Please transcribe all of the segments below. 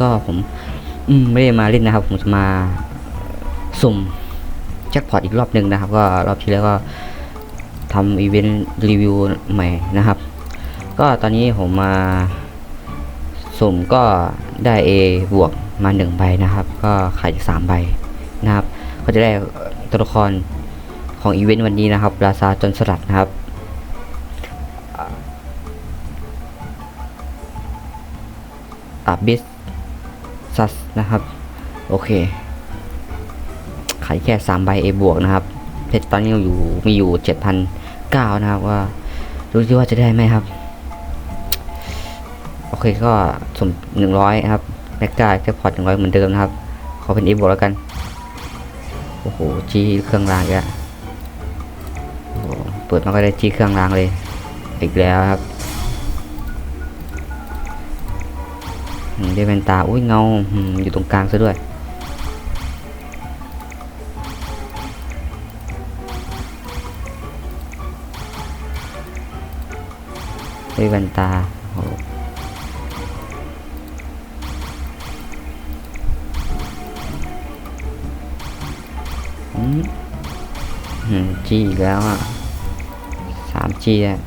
ก็ผมอืมไม่ได้มาเล่นนะครับ ผมจะมาสุ่มแจ็คพอตอีกรอบหนึ่งนะครับ ก็รอบที่แล้วก็ทำอีเวนต์รีวิวใหม่นะครับ ก็ตอนนี้ผมมาสุ่มก็ได้ A บวกมาหนึ่งใบนะครับ ก็ขายอีกสามใบนะครับ ก็จะได้ตัวละครของอีเวนต์วันนี้นะครับ ราซาจนสลัดนะครับอาบิส ซัสนะครับ โอเค ขายแค่3ใบ A บวกนะครับ เพชรตอนนี้อยู่มีอยู่7,009นะครับว่ารู้ที่ว่าจะได้ไหมครับ โอเคก็สม100ครับแม็กกาแค่พอร์ต100เหมือนเดิมนะครับ ขอเป็น A บวกแล้วกัน โอ้โหจีเครื่องรางอีกแล้วโอ้เปิดมาก็ได้จีเครื่องรางเลย อีกแล้วครับ อืมได้แว่นตาอุ้ยเงาอืมอยู่ตรงกลางซะด้วยได้แว่นตาโอ้อืมอืมจีอีกแล้วอะสามจีอะ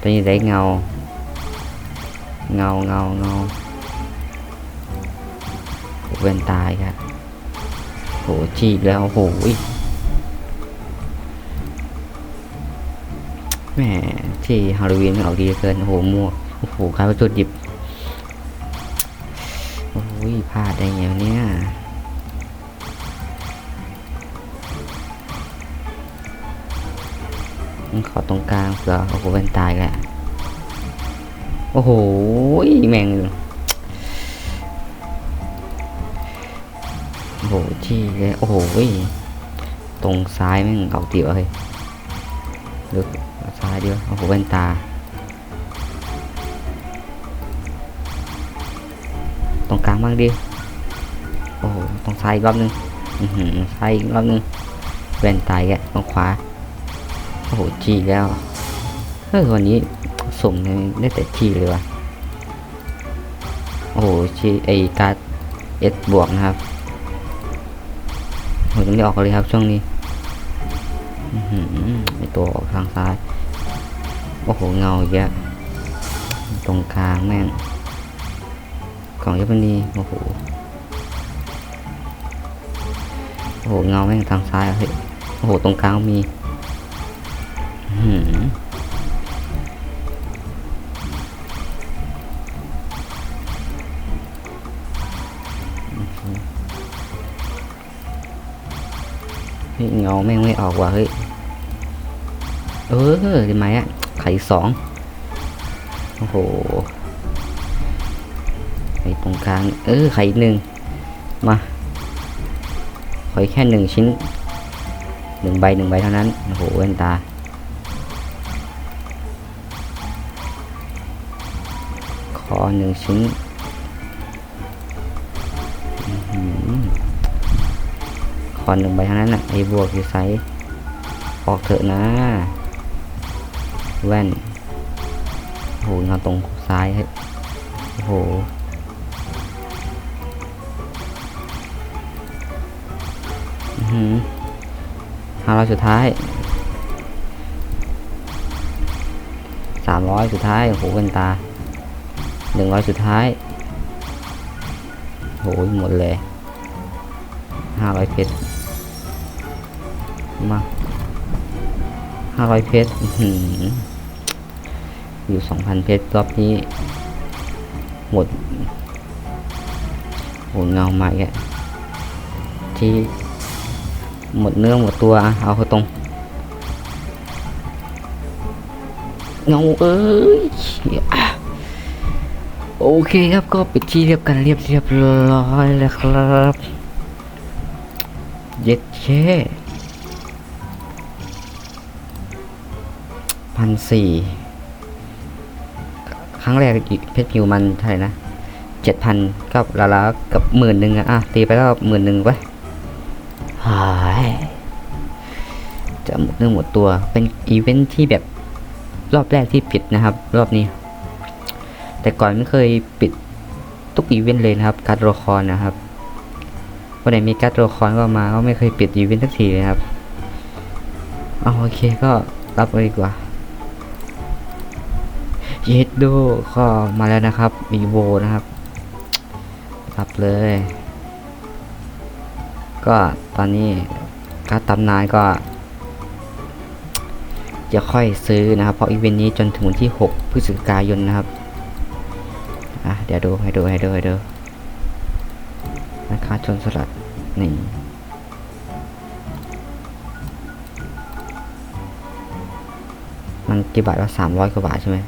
ตัวนี้ได้เงาเงาเงาเงา เวนตายครับโหจีบแล้วโหยแหมที่ฮาโลวีนมันออกดีเกินโอ้โหมั่วโอ้โหคล้ายว่าจุดหยิบโอ้ยพลาดได้ไงวะเนี่ยขอตรงกลางเผื่อโอ้โหเว้นตายแหละโอ้โหแม่ง หที่เลยโอ้โหตรงซ้ายม่งเอาเตี๋ยวเลยหรือซ้ายเดียวโอ้โหแว่นตา ตรงกลางบ้างดิโอ้โหตรงซ้ายอีกรอบนึงอือหือซ้ายอีกรอบนึงแว่นตายแกตรงขวาโอ้โหจีแล้วเฮ้ยวันนี้ส่งได้แต่ทีเลยว่ะโอ้โหชีไอการ์ดเอสบวกนะครับ ผมยังไม่ออกเลยครับช่วงนี้อไอตัวออกทางซ้าย โอ้โห เงาเยอะ ตรงกลางแม่ง ของยับนีโอ้โห โอ้โห เงาแม่งทางซ้ายเฮ้ยโอ้โห ตรงกลางมี อืม เงาแม่งไม่ออกว่ะเฮ้ย เออทำไมอะ ไข่สองโอ้โห ไข่ตรงกลาง เออ ไข่หนึ่งมาขอแค่หนึ่งชิ้นหนึ่งใบหนึ่งใบเท่านั้น โอ้โหเว้นตา ขอหนึ่งชิ้น คอนหนึ่งใบเท่านั้นน่ะไอ้บวกอยู่ไซส์ออกเถอะนะ แว่นโหเงาตรงซ้ายให้โอ้โหห้าร้อยสุดท้ายสามร้อยสุดท้ายโอ้โหเป็นตาหนึ่งร้อยสุดท้ายโหหมดเลย ห้าร้อยเพชรมาห้าร้อยเพชรอยู่สองพันเพชรรอบนี้ หมดโหเงาใหม่อะที่หมดเนื้อหมดตัวเอาเขาตรงเงาเอ้ยโอเคครับก็ปิดที่เรียบกันเรียบเรียบร้อยแล้วครับ เย็ดเช่พันสี่ครั้งแรกเพชรพิวมันเท่าไหร่นะเจ็ดพันก็ละละกับหมื่นหนึ่งอะอะตีไปก็หมื่นหนึ่งไปหายจะหมดเนื้อหมดตัวเป็นอีเวนท์ที่แบบรอบแรกที่ปิดนะครับ รอบนี้ แต่ก่อนไม่เคยปิดทุกอีเวนต์เลยนะครับ การ์ดตัวละครนะครับ วันไหนมีการ์ดตัวละครก็มาก็ไม่เคยปิดอีเวนต์สักทีเลยครับเอาโอเคก็รับเลยดีกว่าเยดโดก็มาแล้วนะครับอีโวนะครับรับเลย ก็ตอนนี้การดตำนานก็จะค่อยซื้อนะครับ เพราะอีเวนต์นี้จนถึงวันที่ 6 พฤศจิกายนนะครับ อะเดี๋ยวดูให้ดูให้ดูให้ดู นะคะชนสลัดนี่มันกี่บาทว่าสามร้อยกว่าบาทใช่ไหม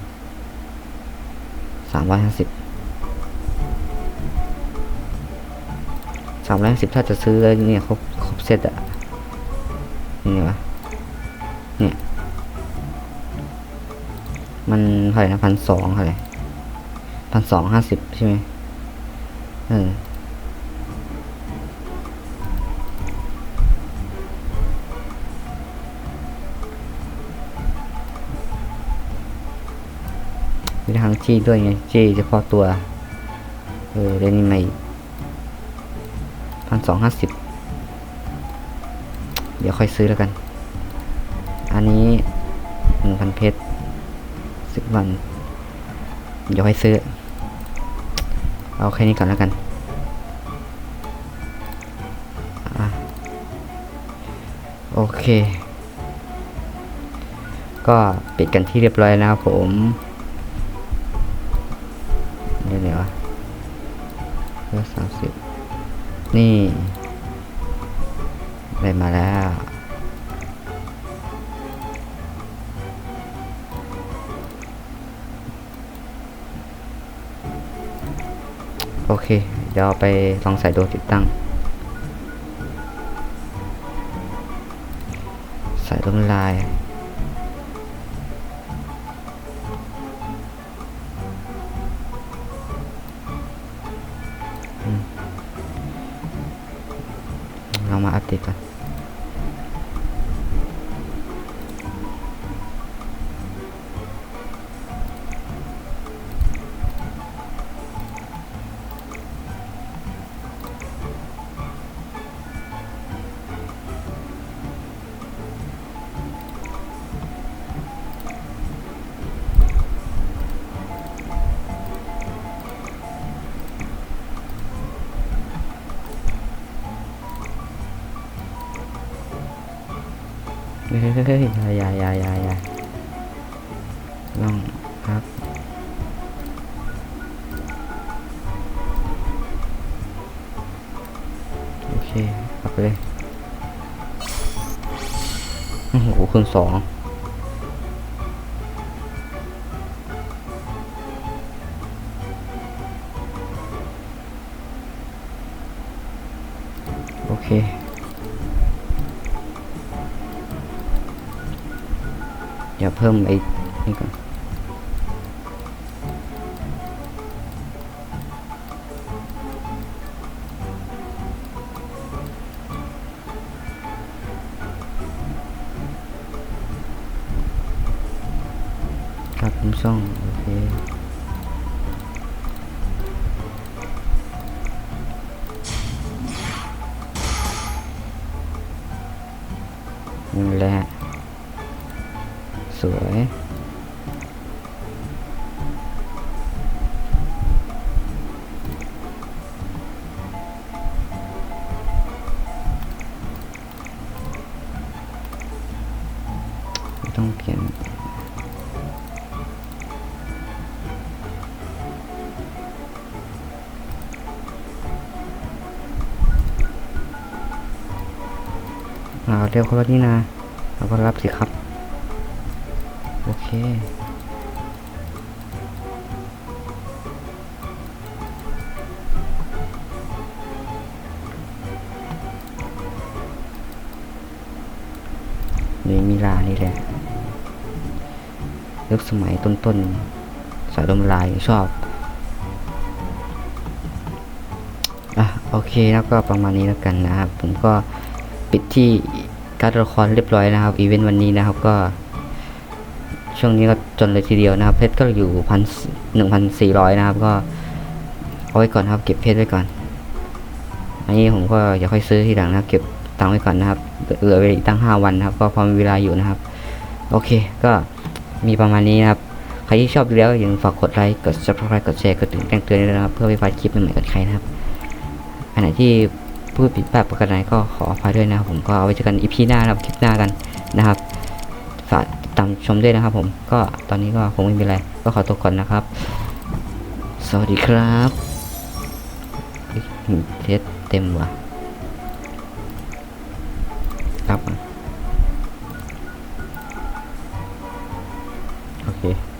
สามร้อยห้าสิบสามร้อยห้าสิบถ้าจะซื้อเนี่ยครบครบเซตอะนี่วะเนี่ย มันเท่าไหร่นะพันสองเท่าไหร่พันสองห้าสิบใช่ไหมเออ ทางจีด้วยไงจี้เฉพาะตัว เออเรนนี่ไม่พันสองห้าสิบเดี๋ยวค่อยซื้อแล้วกัน อันนี้หนึ่งพันเพชรสิบวัน เดี๋ยวให้ซื้อ เอาแค่นี้ก่อนแล้วกันอโอเค ก็ปิดกันที่เรียบร้อยนะครับผม เพื่อสามสิบนี่ได้มาแล้วโอเค เดี๋ยวไปลองใส่ดูติดตั้ง ใส่ลงลาย เฮ้ยเฮ้ยายยายายายาลองครับโอเคกลับไปเลยโอ้โหคูณสอง พิ่มไอ้นี่ก่อนครับผมช่องโอเคนั่นแหละ สวยต้องเปลี่ยนเอาเร็วคนละนี่นะเราก็รับสิครับ โอเคนี่มีลานี่แหละยุคสมัยต้นๆสายลมลายชอบอะโอเคแล้วก็ประมาณนี้แล้วกันนะครับ ผมก็ปิดที่การละครเรียบร้อยนะครับอีเวนต์วันนี้นะครับก็ ช่วงนี้ก็จนเลยทีเดียวนะครับ เพชรก็อยู่พันหนึ่งพันสี่ร้อยนะครับ ก็เอาไว้ก่อนครับ เก็บเพชรไว้ก่อน อันนี้ผมก็อย่าค่อยซื้อทีหลังนะครับ เก็บตังไว้ก่อนนะครับเหลือเวลาอีกตั้งห้าวันนะครับ ก็พอมีเวลาอยู่นะครับ โอเค ก็มีประมาณนี้นะครับ ใครที่ชอบดูแล้วอย่าลืมฝากกดไลค์กด subscribe กดแชร์กดติดแจ้งเตือนด้วยนะครับ เพื่อไม่พลาดคลิปใหม่ๆกับใครนะครับอันไหนที่พูดผิดพลาดประการใดก็ขออภัยด้วยนะครับผมก็เอาไว้เจอกันอีพีหน้านะครับคลิปหน้ากันนะครับฝาก ตามชมด้วยนะครับผมก็ตอนนี้ก็คงไม่มีอะไร ก็ขอตัวก่อนนะครับ สวัสดีครับเเทสเต็มว่ะครับโอเค